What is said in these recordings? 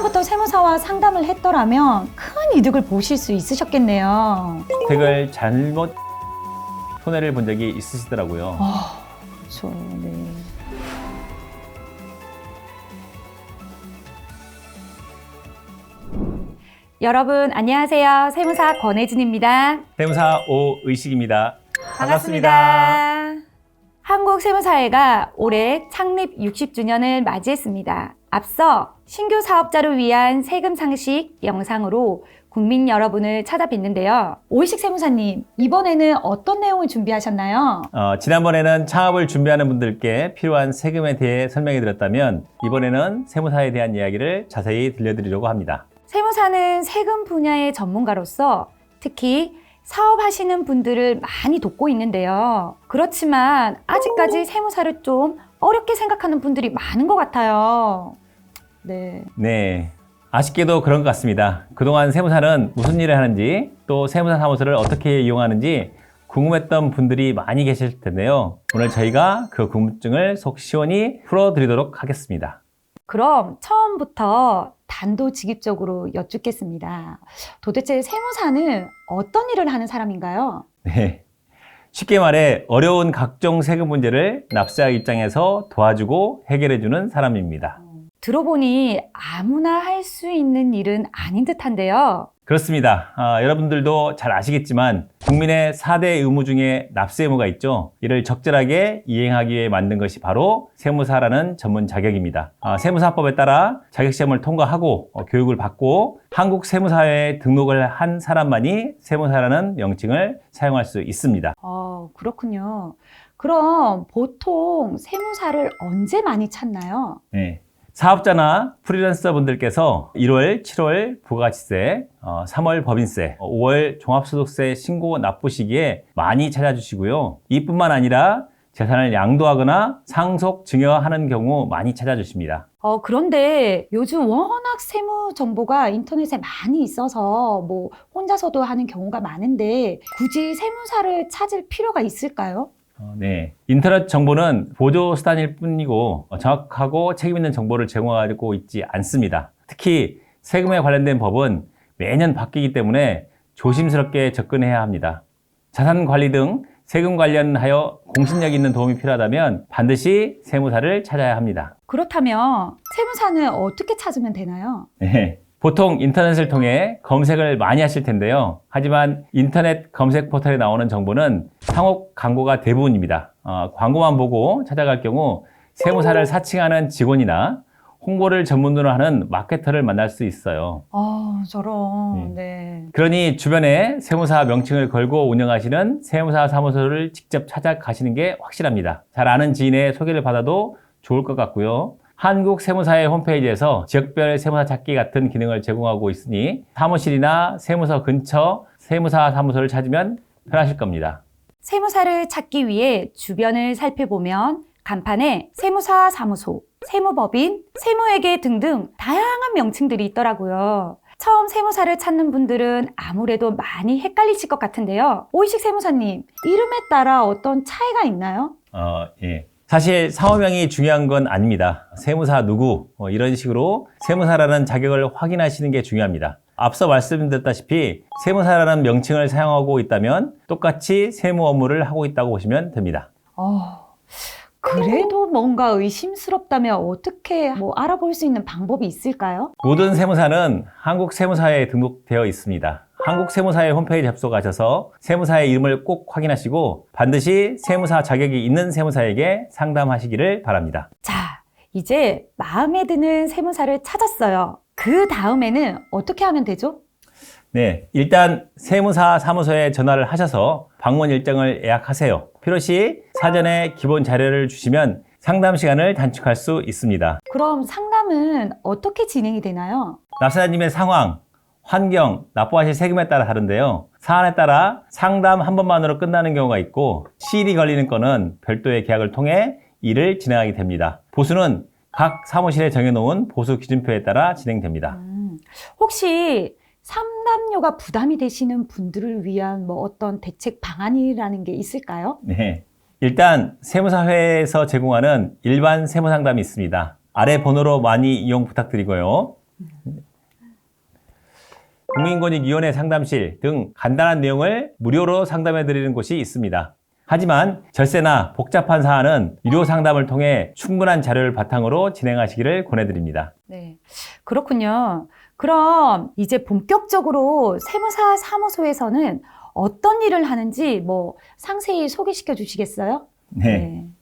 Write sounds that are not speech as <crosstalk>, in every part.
처음부터 세무사와 상담을 했더라면 큰 이득을 보실 수 있으셨겠네요. 혜택을 잘못 손해를 본 적이 있으시더라고요. 아, 그렇죠. 네. 여러분 안녕하세요. 세무사 권혜진입니다. 세무사 오의식입니다. 반갑습니다. 한국 세무사회가 올해 창립 60주년을 맞이했습니다. 앞서 신규 사업자를 위한 세금 상식 영상으로 국민 여러분을 찾아뵀는데요. 오이식 세무사님, 이번에는 어떤 내용을 준비하셨나요? 어, 지난번에는 창업을 준비하는 분들께 필요한 세금에 대해 설명해 드렸다면 이번에는 세무사에 대한 이야기를 자세히 들려드리려고 합니다. 세무사는 세금 분야의 전문가로서 특히 사업하시는 분들을 많이 돕고 있는데요. 그렇지만 아직까지 세무사를 좀 어렵게 생각하는 분들이 많은 것 같아요. 네. 네. 아쉽게도 그런 것 같습니다. 그동안 세무사는 무슨 일을 하는지 또 세무사 사무소를 어떻게 이용하는지 궁금했던 분들이 많이 계실 텐데요. 오늘 저희가 그 궁금증을 속 시원히 풀어드리도록 하겠습니다. 그럼 처음부터 단도직입적으로 여쭙겠습니다. 도대체 세무사는 어떤 일을 하는 사람인가요? 네. 쉽게 말해 어려운 각종 세금 문제를 납세자 입장에서 도와주고 해결해주는 사람입니다. 들어보니 아무나 할 수 있는 일은 아닌 듯한데요. 그렇습니다. 아, 여러분들도 잘 아시겠지만 국민의 4대 의무 중에 납세 의무가 있죠. 이를 적절하게 이행하기 위해 만든 것이 바로 세무사라는 전문 자격입니다. 아, 세무사법에 따라 자격시험을 통과하고 어, 교육을 받고 한국 세무사회에 등록을 한 사람만이 세무사라는 명칭을 사용할 수 있습니다. 어, 그렇군요. 그럼 보통 세무사를 언제 많이 찾나요? 네. 사업자나 프리랜서 분들께서 1월, 7월 부가가치세, 어, 3월 법인세, 어, 5월 종합소득세 신고 납부 시기에 많이 찾아주시고요. 이뿐만 아니라 재산을 양도하거나 상속 증여하는 경우 많이 찾아주십니다. 어, 그런데 요즘 워낙 세무 정보가 인터넷에 많이 있어서 뭐 혼자서도 하는 경우가 많은데 굳이 세무사를 찾을 필요가 있을까요? 어, 네. 인터넷 정보는 보조 수단일 뿐이고 어, 정확하고 책임 있는 정보를 제공하고 있지 않습니다. 특히 세금에 관련된 법은 매년 바뀌기 때문에 조심스럽게 접근해야 합니다. 자산 관리 등 세금 관련하여 공신력 있는 도움이 필요하다면 반드시 세무사를 찾아야 합니다. 그렇다면 세무사는 어떻게 찾으면 되나요? 네. 보통 인터넷을 통해 검색을 많이 하실 텐데요. 하지만 인터넷 검색 포털에 나오는 정보는 상업 광고가 대부분입니다. 어, 광고만 보고 찾아갈 경우 세무사를 사칭하는 직원이나 홍보를 전문으로 하는 마케터를 만날 수 있어요. 아, 저런. 네. 그러니 주변에 세무사 명칭을 걸고 운영하시는 세무사 사무소를 직접 찾아가시는 게 확실합니다. 잘 아는 지인의 소개를 받아도 좋을 것 같고요. 한국 세무사의 홈페이지에서 지역별 세무사 찾기 같은 기능을 제공하고 있으니 사무실이나 세무서 근처 세무사 사무소를 찾으면 편하실 겁니다. 세무사를 찾기 위해 주변을 살펴보면 간판에 세무사 사무소, 세무법인, 세무회계 등등 다양한 명칭들이 있더라고요. 처음 세무사를 찾는 분들은 아무래도 많이 헷갈리실 것 같은데요. 오이식 세무사님, 이름에 따라 어떤 차이가 있나요? 어, 예. 사실 사업명이 중요한 건 아닙니다. 세무사 누구 뭐 이런 식으로 세무사라는 자격을 확인하시는 게 중요합니다. 앞서 말씀드렸다시피 세무사라는 명칭을 사용하고 있다면 똑같이 세무 업무를 하고 있다고 보시면 됩니다. 어, 그래도 뭔가 의심스럽다면 어떻게 뭐 알아볼 수 있는 방법이 있을까요? 모든 세무사는 한국 세무사에 등록되어 있습니다. 한국 세무사의 홈페이지 접속하셔서 세무사의 이름을 꼭 확인하시고 반드시 세무사 자격이 있는 세무사에게 상담하시기를 바랍니다. 자, 이제 마음에 드는 세무사를 찾았어요. 그 다음에는 어떻게 하면 되죠? 네, 일단 세무사 사무소에 전화를 하셔서 방문 일정을 예약하세요. 필요시 사전에 기본 자료를 주시면 상담 시간을 단축할 수 있습니다. 그럼 상담은 어떻게 진행이 되나요? 납세자님의 상황, 환경, 납부하실 세금에 따라 다른데요. 사안에 따라 상담 한 번만으로 끝나는 경우가 있고 시일이 걸리는 건은 별도의 계약을 통해 일을 진행하게 됩니다. 보수는 각 사무실에 정해놓은 보수 기준표에 따라 진행됩니다. 음, 혹시 상담료가 부담이 되시는 분들을 위한 뭐 어떤 대책 방안이라는 게 있을까요? 네. 일단 세무사회에서 제공하는 일반 세무상담이 있습니다. 아래 번호로 많이 이용 부탁드리고요. 국민권익위원회 상담실 등 간단한 내용을 무료로 상담해 드리는 곳이 있습니다. 하지만 절세나 복잡한 사안은 유료 상담을 통해 충분한 자료를 바탕으로 진행하시기를 권해드립니다. 네. 그렇군요. 그럼 이제 본격적으로 세무사 사무소에서는 어떤 일을 하는지 뭐 상세히 소개시켜 주시겠어요?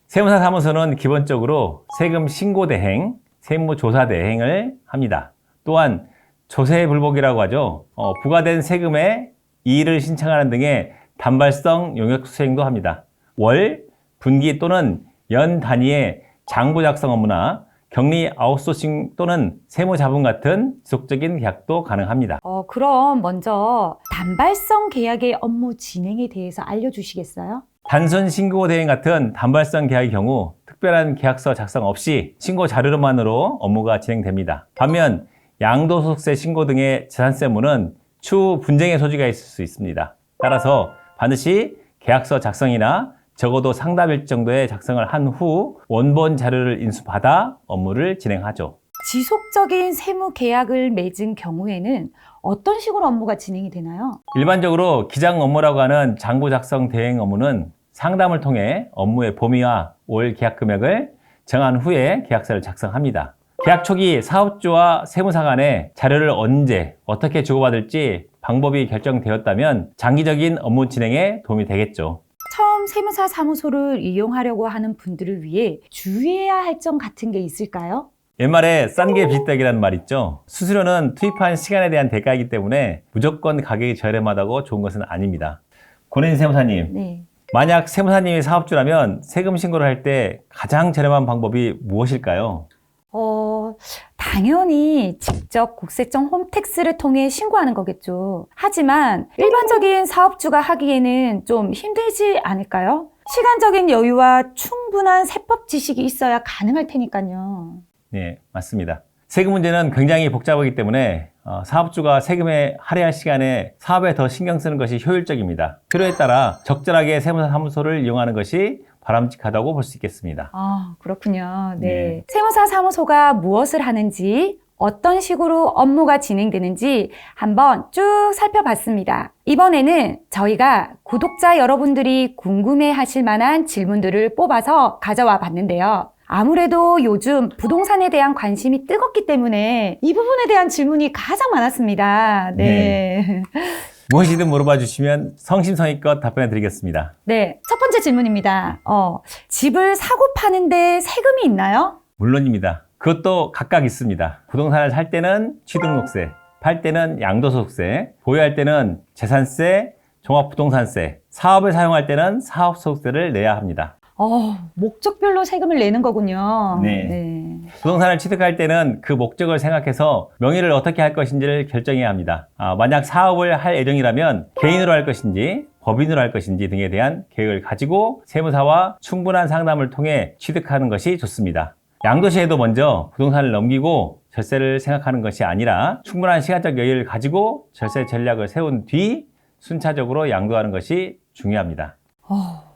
세무사 사무소는 기본적으로 세금 신고 대행, 세무조사 대행을 합니다. 또한 조세 불복이라고 하죠. 어, 부과된 세금의 이의를 신청하는 등의 단발성 용역 수행도 합니다. 월, 분기 또는 연 단위의 장부 작성 업무나 격리 아웃소싱 또는 세무자분 같은 지속적인 계약도 가능합니다. 어, 그럼 먼저 단발성 계약의 업무 진행에 대해서 알려주시겠어요? 단순 신고 대행 같은 단발성 계약의 경우 특별한 계약서 작성 없이 신고 자료로만으로 업무가 진행됩니다. 반면 양도소득세 신고 등의 재산세 업무는 추후 분쟁의 소지가 있을 수 있습니다. 따라서 반드시 계약서 작성이나 적어도 상담일 정도의 작성을 한 후 원본 자료를 인수받아 업무를 진행하죠. 지속적인 세무 계약을 맺은 경우에는 어떤 식으로 업무가 진행이 되나요? 일반적으로 기장 업무라고 하는 장부 작성 대행 업무는 상담을 통해 업무의 범위와 월 계약 금액을 정한 후에 계약서를 작성합니다. 계약 초기 사업주와 세무사 간에 자료를 언제 어떻게 주고받을지 방법이 결정되었다면 장기적인 업무 진행에 도움이 되겠죠. 처음 세무사 사무소를 이용하려고 하는 분들을 위해 주의해야 할 점 같은 게 있을까요? 옛말에 싼 게 비싸기라는 말 있죠. 수수료는 투입한 시간에 대한 대가이기 때문에 무조건 가격이 저렴하다고 좋은 것은 아닙니다. 고린 세무사님, 네. 만약 세무사님이 사업주라면 세금 신고를 할 때 가장 저렴한 방법이 무엇일까요? 어, 당연히 직접 국세청 홈택스를 통해 신고하는 거겠죠. 하지만 일반적인 사업주가 하기에는 좀 힘들지 않을까요? 시간적인 여유와 충분한 세법 지식이 있어야 가능할 테니까요. 네, 맞습니다. 세금 문제는 굉장히 복잡하기 때문에 어, 사업주가 세금에 할애할 시간에 사업에 더 신경 쓰는 것이 효율적입니다. 필요에 따라 적절하게 세무사 사무소를 이용하는 것이 바람직하다고 볼 수 있겠습니다. 아, 그렇군요. 네. 네. 세무사 사무소가 무엇을 하는지, 어떤 식으로 업무가 진행되는지 한번 쭉 살펴봤습니다. 이번에는 저희가 구독자 여러분들이 궁금해 하실 만한 질문들을 뽑아서 가져와 봤는데요. 아무래도 요즘 부동산에 대한 관심이 뜨겁기 때문에 이 부분에 대한 질문이 가장 많았습니다. 네. <laughs> 무엇이든 물어봐 주시면 성심성의껏 답변해 드리겠습니다. 네. 첫 번째 질문입니다. 어, 집을 사고 파는데 세금이 있나요? 물론입니다. 그것도 각각 있습니다. 부동산을 살 때는 취등록세, 팔 때는 양도소득세, 보유할 때는 재산세, 종합부동산세, 사업에 사용할 때는 사업소득세를 내야 합니다. 어, 목적별로 세금을 내는 거군요. 네. 부동산을 취득할 때는 그 목적을 생각해서 명의를 어떻게 할 것인지를 결정해야 합니다. 아, 만약 사업을 할 예정이라면 개인으로 할 것인지 법인으로 할 것인지 등에 대한 계획을 가지고 세무사와 충분한 상담을 통해 취득하는 것이 좋습니다. 양도시에도 먼저 부동산을 넘기고 절세를 생각하는 것이 아니라 충분한 시간적 여유를 가지고 절세 전략을 세운 뒤 순차적으로 양도하는 것이 중요합니다. 어,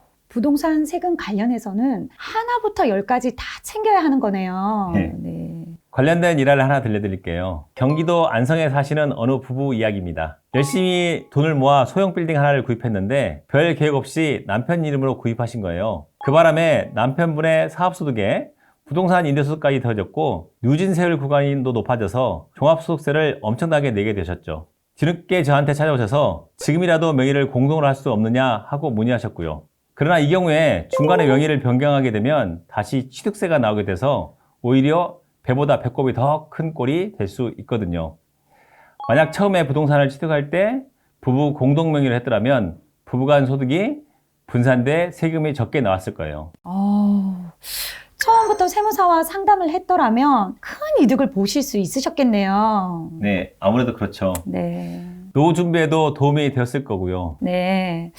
부동산 세금 관련해서는 하나부터 열까지 다 챙겨야 하는 거네요. 네. 네. 관련된 일화를 하나 들려드릴게요. 경기도 안성에 사시는 어느 부부 이야기입니다. 열심히 돈을 모아 소형 빌딩 하나를 구입했는데 별 계획 없이 남편 이름으로 구입하신 거예요. 그 바람에 남편분의 사업소득에 부동산 임대소득까지 더해졌고 누진세율 구간도 높아져서 종합소득세를 엄청나게 내게 되셨죠. 뒤늦게 저한테 찾아오셔서 지금이라도 명의를 공동으로 할 수 없느냐 하고 문의하셨고요. 그러나 이 경우에 중간에 명의를 변경하게 되면 다시 취득세가 나오게 돼서 오히려 배보다 배꼽이 더 큰 꼴이 될 수 있거든요. 만약 처음에 부동산을 취득할 때 부부 공동 명의를 했더라면 부부간 소득이 분산돼 세금이 적게 나왔을 거예요. 어, 처음부터 세무사와 상담을 했더라면 큰 이득을 보실 수 있으셨겠네요. 네, 아무래도 그렇죠. 네. 노후 준비에도 도움이 되었을 거고요. 네.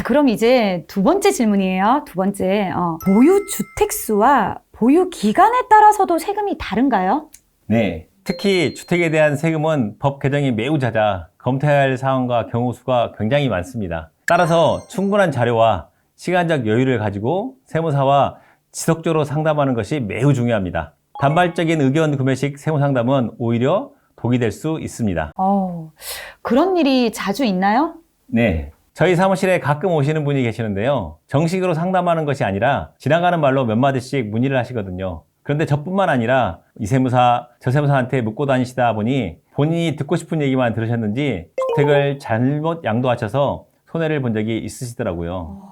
자, 그럼 이제 두 번째 질문이에요. 두 번째. 어, 보유 주택수와 보유 기간에 따라서도 세금이 다른가요? 네. 특히 주택에 대한 세금은 법 개정이 매우 잦아 검토해야 할 사항과 경우 수가 굉장히 많습니다. 따라서 충분한 자료와 시간적 여유를 가지고 세무사와 지속적으로 상담하는 것이 매우 중요합니다. 단발적인 의견 구매식 세무 상담은 오히려 독이 될 수 있습니다. 어, 그런 일이 자주 있나요? 네. 저희 사무실에 가끔 오시는 분이 계시는데요. 정식으로 상담하는 것이 아니라 지나가는 말로 몇 마디씩 문의를 하시거든요. 그런데 저뿐만 아니라 이 세무사, 저 세무사한테 묻고 다니시다 보니 본인이 듣고 싶은 얘기만 들으셨는지 주택을 잘못 양도하셔서 손해를 본 적이 있으시더라고요.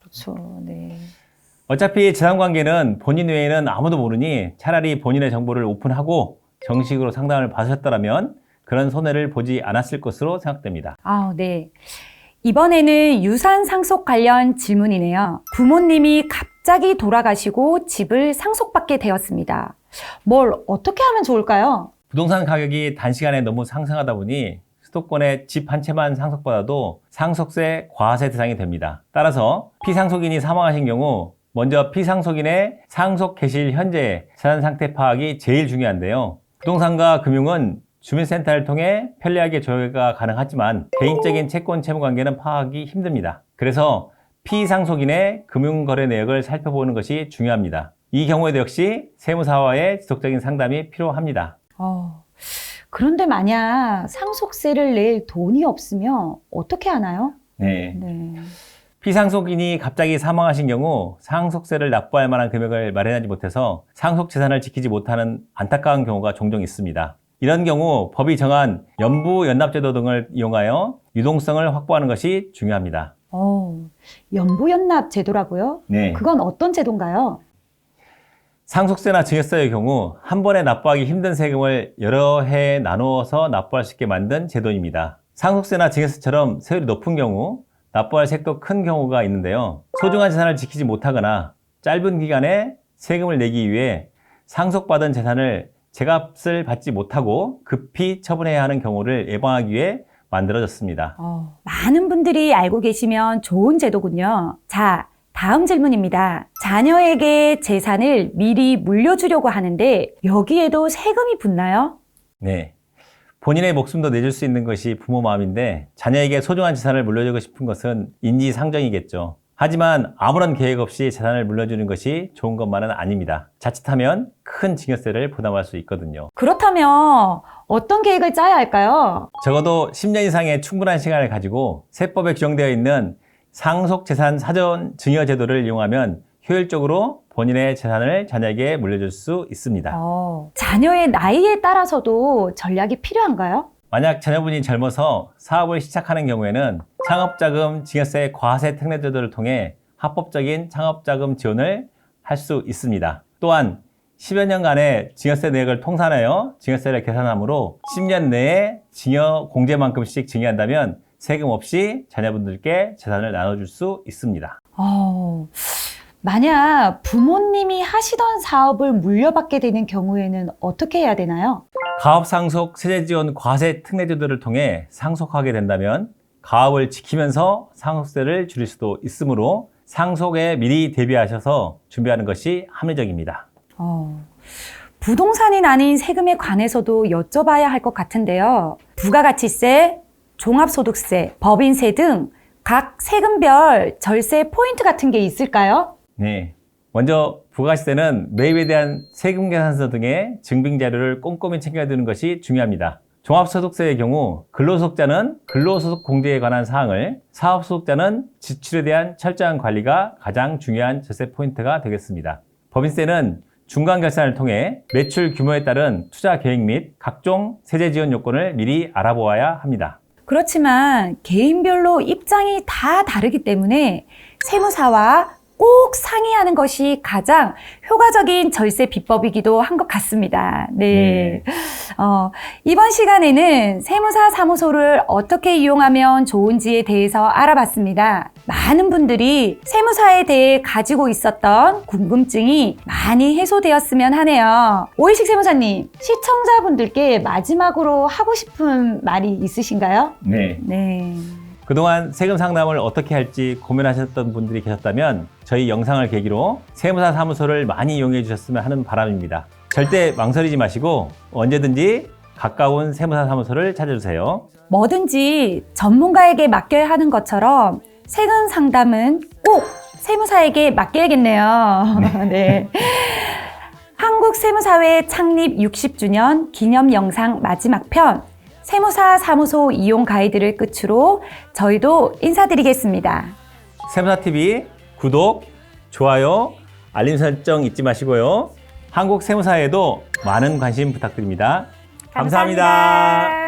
그렇죠. 네. 어차피 재산 관계는 본인 외에는 아무도 모르니 차라리 본인의 정보를 오픈하고 정식으로 상담을 받으셨더라면 그런 손해를 보지 않았을 것으로 생각됩니다. 아, 네. 이번에는 유산 상속 관련 질문이네요. 부모님이 갑자기 돌아가시고 집을 상속받게 되었습니다. 뭘 어떻게 하면 좋을까요? 부동산 가격이 단시간에 너무 상승하다 보니 수도권에 집 한 채만 상속받아도 상속세 과세 대상이 됩니다. 따라서 피상속인이 사망하신 경우 먼저 피상속인의 상속 개시일 현재 재산 상태 파악이 제일 중요한데요. 부동산과 금융은 주민센터를 통해 편리하게 조회가 가능하지만 개인적인 채권 채무 관계는 파악이 힘듭니다. 그래서 피상속인의 금융거래 내역을 살펴보는 것이 중요합니다. 이 경우에도 역시 세무사와의 지속적인 상담이 필요합니다. 어, 그런데 만약 상속세를 낼 돈이 없으면 어떻게 하나요? 네. 네. 피상속인이 갑자기 사망하신 경우 상속세를 납부할 만한 금액을 마련하지 못해서 상속 재산을 지키지 못하는 안타까운 경우가 종종 있습니다. 이런 경우 법이 정한 연부 연납제도 등을 이용하여 유동성을 확보하는 것이 중요합니다. 어, 연부연납 제도라고요? 네. 그건 어떤 제도인가요? 상속세나 증여세의 경우 한 번에 납부하기 힘든 세금을 여러 해에 나누어서 납부할 수 있게 만든 제도입니다. 상속세나 증여세처럼 세율이 높은 경우 납부할 색도 큰 경우가 있는데요. 소중한 재산을 지키지 못하거나 짧은 기간에 세금을 내기 위해 상속받은 재산을 제값을 받지 못하고 급히 처분해야 하는 경우를 예방하기 위해 만들어졌습니다. 어, 많은 분들이 알고 계시면 좋은 제도군요. 자, 다음 질문입니다. 자녀에게 재산을 미리 물려주려고 하는데 여기에도 세금이 붙나요? 네. 본인의 목숨도 내줄 수 있는 것이 부모 마음인데 자녀에게 소중한 재산을 물려주고 싶은 것은 인지상정이겠죠. 하지만 아무런 계획 없이 재산을 물려주는 것이 좋은 것만은 아닙니다. 자칫하면 큰 증여세를 부담할 수 있거든요. 그렇다면 어떤 계획을 짜야 할까요? 적어도 10년 이상의 충분한 시간을 가지고 세법에 규정되어 있는 상속재산 사전 증여 제도를 이용하면 효율적으로 본인의 재산을 자녀에게 물려줄 수 있습니다. 어, 자녀의 나이에 따라서도 전략이 필요한가요? 만약 자녀분이 젊어서 사업을 시작하는 경우에는 창업자금 증여세 과세 특례 제도를 통해 합법적인 창업자금 지원을 할 수 있습니다. 또한 10여 년간의 증여세 내역을 통산하여 증여세를 계산하므로 10년 내에 증여 공제만큼씩 증여한다면 세금 없이 자녀분들께 재산을 나눠줄 수 있습니다. 어, 만약 부모님이 하시던 사업을 물려받게 되는 경우에는 어떻게 해야 되나요? 가업 상속 세제 지원 과세 특례제도를 통해 상속하게 된다면 가업을 지키면서 상속세를 줄일 수도 있으므로 상속에 미리 대비하셔서 준비하는 것이 합리적입니다. 어, 부동산이 아닌 세금에 관해서도 여쭤봐야 할 것 같은데요. 부가가치세, 종합소득세, 법인세 등 각 세금별 절세 포인트 같은 게 있을까요? 네. 먼저 부가세는 매입에 대한 세금 계산서 등의 증빙 자료를 꼼꼼히 챙겨두는 것이 중요합니다. 종합소득세의 경우 근로소득자는 근로소득 공제에 관한 사항을 사업소득자는 지출에 대한 철저한 관리가 가장 중요한 절세 포인트가 되겠습니다. 법인세는 중간 결산을 통해 매출 규모에 따른 투자 계획 및 각종 세제 지원 요건을 미리 알아보아야 합니다. 그렇지만 개인별로 입장이 다 다르기 때문에 세무사와 꼭 상의하는 것이 가장 효과적인 절세 비법이기도 한 것 같습니다. 네. 어, 이번 시간에는 세무사 사무소를 어떻게 이용하면 좋은지에 대해서 알아봤습니다. 많은 분들이 세무사에 대해 가지고 있었던 궁금증이 많이 해소되었으면 하네요. 오일식 세무사님, 시청자분들께 마지막으로 하고 싶은 말이 있으신가요? 네. 네. 그동안 세금 상담을 어떻게 할지 고민하셨던 분들이 계셨다면 저희 영상을 계기로 세무사 사무소를 많이 이용해 주셨으면 하는 바람입니다. 절대 망설이지 마시고 언제든지 가까운 세무사 사무소를 찾아주세요. 뭐든지 전문가에게 맡겨야 하는 것처럼 세금 상담은 꼭 세무사에게 맡겨야겠네요. <laughs> 네. 한국세무사회 창립 60주년 기념 영상 마지막 편 세무사 사무소 이용 가이드를 끝으로 저희도 인사드리겠습니다. 세무사TV 구독, 좋아요, 알림 설정 잊지 마시고요. 한국 세무사에도 많은 관심 부탁드립니다 감사합니다. 감사합니다.